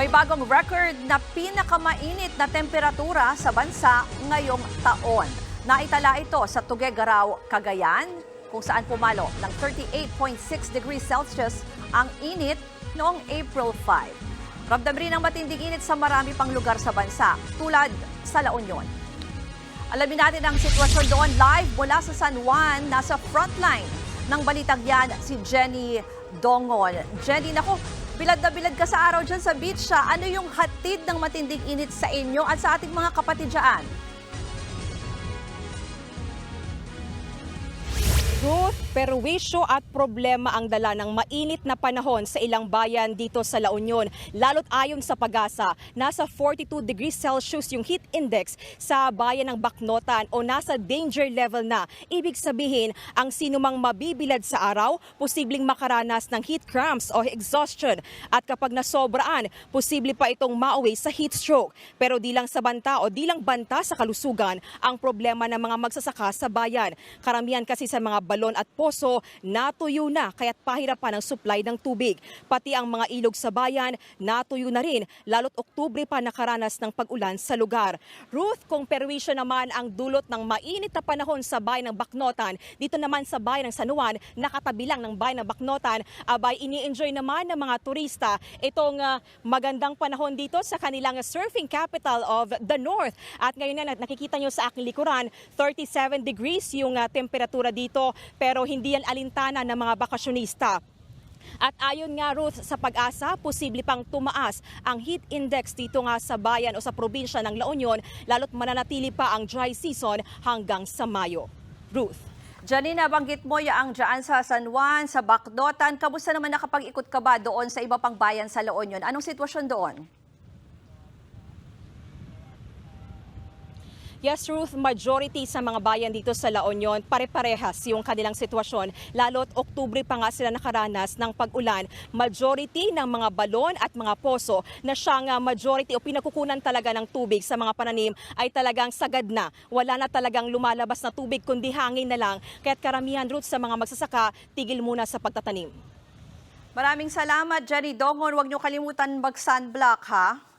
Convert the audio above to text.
May bagong record na pinakamainit na temperatura sa bansa ngayong taon. Naitala ito sa Tuguegarao, Cagayan, kung saan pumalo ng 38.6 degrees Celsius ang init noong April 5. Ramdam rin ang matinding init sa marami pang lugar sa bansa, tulad sa La Union. Alamin natin ang sitwasyon doon live mula sa San Juan, nasa frontline ng balitang yan si Jenny Dongon. Jenny, nako, bilad na bilad ka sa araw dyan sa beach siya. Ano yung hatid ng matinding init sa inyo at sa ating mga kapatid dyan? Ruth, perwisyo at problema ang dala ng mainit na panahon sa ilang bayan dito sa La Union. Lalo't ayon sa pag-asa, nasa 42 degrees Celsius yung heat index sa bayan ng Baknotan o nasa danger level na. Ibig sabihin, ang sinumang mabibilad sa araw, posibleng makaranas ng heat cramps o exhaustion. At kapag nasobraan, posible pa itong mauwi sa heat stroke. Pero di lang sa banta o di lang banta sa kalusugan ang problema ng mga magsasaka sa bayan. Karamihan kasi sa mga balon at poso natuyo na kaya't pahirapan ang supply ng tubig. Pati ang mga ilog sa bayan natuyo na rin lalo't Oktubre pa nakaranas ng pag-ulan sa lugar. Ruth, kung perwisyo naman ang dulot ng mainit na panahon sa bayan ng Baknotan, dito naman sa bayan ng San Juan, nakatabi lang ng bayan ng Baknotan, abay ini-enjoy naman ng mga turista itong ah, magandang panahon dito sa kanilang surfing capital of the North. At ngayon na nakikita nyo sa aking likuran, 37 degrees yung ah, temperatura dito pero hindi yan alintana ng mga bakasyonista. At ayon nga Ruth sa pag-asa, posible pang tumaas ang heat index dito nga sa bayan o sa probinsya ng La Union lalo't mananatili pa ang dry season hanggang sa Mayo. Ruth. Jenny, nabanggit mo yung dyan sa San Juan, sa Bakdotan. Kamusta naman nakapag-ikot ka ba doon sa iba pang bayan sa La Union? Anong sitwasyon doon? Yes, Ruth, majority sa mga bayan dito sa La Union, pare-parehas yung kanilang sitwasyon. Lalo't Oktubre pa nga sila nakaranas ng pag-ulan. Majority ng mga balon at mga poso na siyang ah, majority o pinagkukunan talaga ng tubig sa mga pananim ay talagang sagad na. Wala na talagang lumalabas na tubig kundi hangin na lang. Kaya't karamihan, Ruth, sa mga magsasaka, tigil muna sa pagtatanim. Maraming salamat, Jenny Dongon. Huwag niyo kalimutan mag-sunblock, ha?